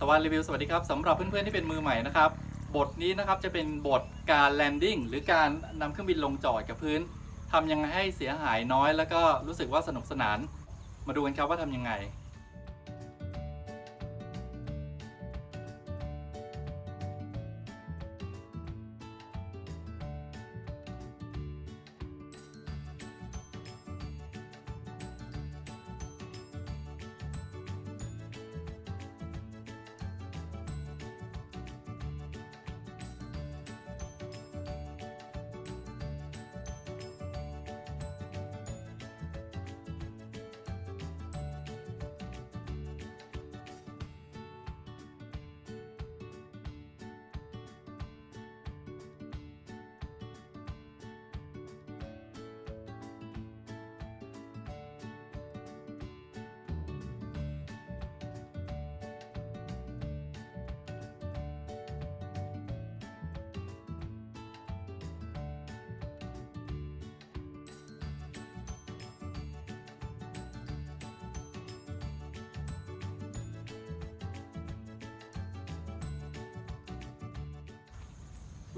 ตะวันรีวิวสวัสดีครับสำหรับเพื่อนๆที่เป็นมือใหม่นะครับ บทนี้นะครับจะเป็นบทการแลนดิ้งหรือการนำเครื่องบินลงจอดกับพื้นทำยังไงให้เสียหายน้อย แล้วก็รู้สึกว่าสนุกสนาน มาดูกันครับว่าทำยังไง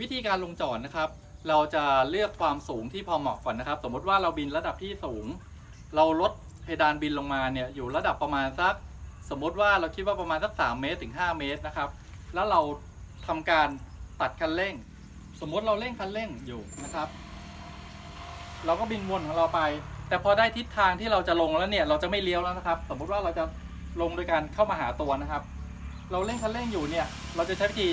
วิธีการลงจอดนะครับ เราจะเลือกความสูงที่พอเหมาะก่อนนะครับ สมมติว่าเราบินระดับที่สูง เราลดเพดานบินลงมาเนี่ยอยู่ระดับประมาณสัก สมมติว่าเราคิดว่าประมาณสัก 3 เมตรถึง 5 เมตรนะครับ แล้วเราทำการตัดคันเร่ง สมมติเราเร่งคันเร่งอยู่นะครับ เราก็บินวนของเราไป แต่พอได้ทิศทางที่เราจะลงแล้วเนี่ยเราจะไม่เลี้ยวแล้วนะครับ สมมติว่าเราจะลงโดยการเข้ามาหาตัวนะครับ เราเร่งคันเร่งอยู่เนี่ย เราจะใช้วิธี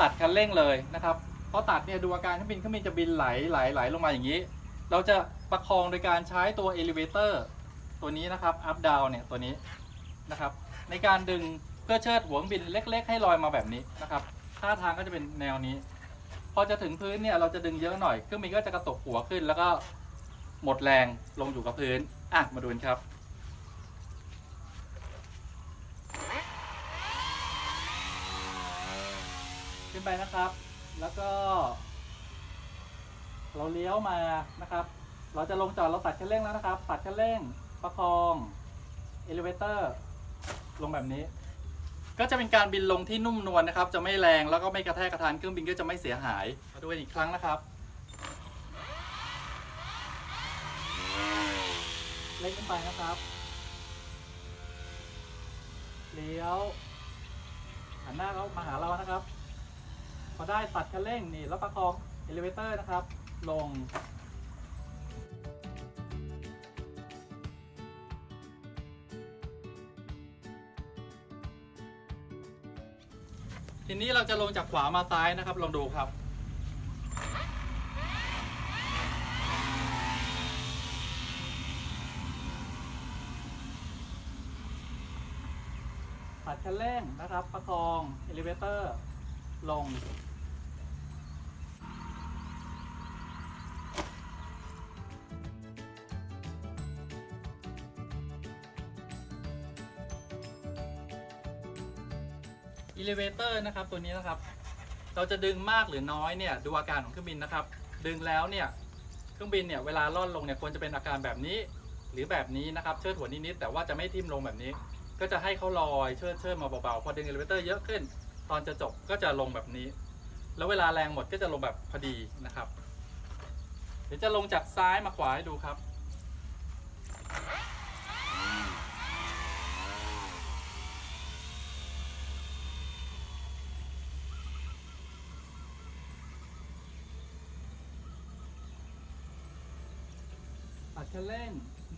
ตัดคันเร่งเลยนะครับ พอตัดเนี่ยดูอาการเครื่องบินเครื่องบินจะบินไหลไหลไหลลงมาอย่างนี้ เราจะประคองโดยการใช้ตัว elevator ตัวนี้นะครับ up down เนี่ยตัวนี้นะครับในการดึงเพื่อเชิดหัวเครื่องบินเล็ก ๆ ให้ลอยมาแบบนี้นะครับท่าทางก็จะเป็นแนวนี้ พอจะถึงพื้นเนี่ยเราจะดึงเยอะหน่อยเครื่องบินก็จะกระตกหัวขึ้น แล้วก็หมดแรงลงอยู่กับพื้นอะมาดูกันครับขึ้นไปนะครับ แล้วก็ เราเลี้ยวมานะครับ เราจะลงจอดเราตัดคันเร่งแล้วนะครับ ตัดคันเร่งประคองเอลิเวเตอร์ลงแบบนี้ ก็จะเป็นการบินลงที่นุ่มนวลนะครับ จะไม่แรงแล้วก็ไม่กระแทกกระทานเครื่องบินก็จะไม่เสียหายมาดูกันอีกครั้งนะครับเล่นขึ้นไปนะครับ เลี้ยวหันหน้าเขามาหาเรานะครับ อได้ตัดคันเร่งนี่แล้วประคองเอลิเวเตอร์นะครับ ลง ทีนี้เราจะลงจากขวามาซ้ายนะครับ ลองดูครับตัดคันเร่งนะครับ ประคองเอลิเวเตอร์ ลง อิเลเวเตอร์นะครับตัวนี้นะครับ เราจะดึงมากหรือน้อยเนี่ยดูอาการของเครื่องบินนะครับ ดึงแล้วเนี่ยเครื่องบินเนี่ยเวลาล่อนลงเนี่ยควรจะเป็นอาการแบบนี้ หรือแบบนี้นะครับเชิดหัวนิดๆแต่ว่าจะไม่ทิ่มลงแบบนี้ ก็จะให้เขาลอยเชิดเชิดมาเบาๆพอดึงอิเลเวเตอร์เยอะขึ้น ตอนจะจบก็จะลงแบบนี้ แล้วเวลาแรงหมดก็จะลงแบบพอดีนะครับ เดี๋ยวจะลงจากซ้ายมาขวาให้ดูครับ คันเร่ง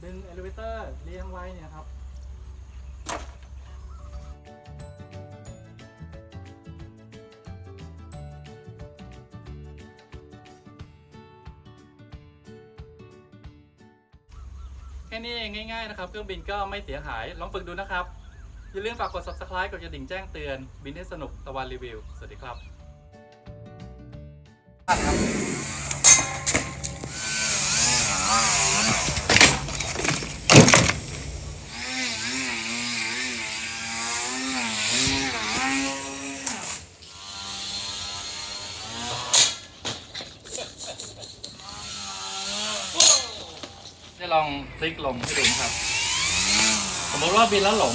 ดึงเอลิเวเตอร์เลี้ยงไว้เนี่ยครับ แค่นี้เองง่ายๆนะครับ เครื่องบินก็ไม่เสียหาย ลองฝึกดูนะครับ อย่าลืมฝากกด subscribe กดกระดิ่งแจ้งเตือน บินให้สนุกตะวันรีวิว สวัสดีครับ ให้ลองพลิกลงให้ดูครับ สมมติว่าบินแล้วหลง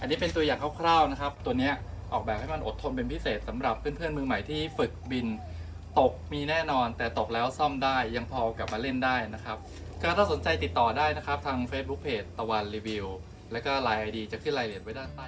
อันนี้เป็นตัวอย่างคร่าวๆนะครับ ตัวเนี้ย ออกแบบให้มันอดทนเป็นพิเศษสำหรับเพื่อนๆมือใหม่ที่ฝึกบินตกมีแน่นอน แต่ตกแล้วซ่อมได้ยังพอกลับมาเล่นได้นะครับก็ถ้าสนใจติดต่อได้นะครับ ทาง Facebook Page ตะวันรีวิว และก็ Line ID จะขึ้นรายละเอียดไว้ด้านใต้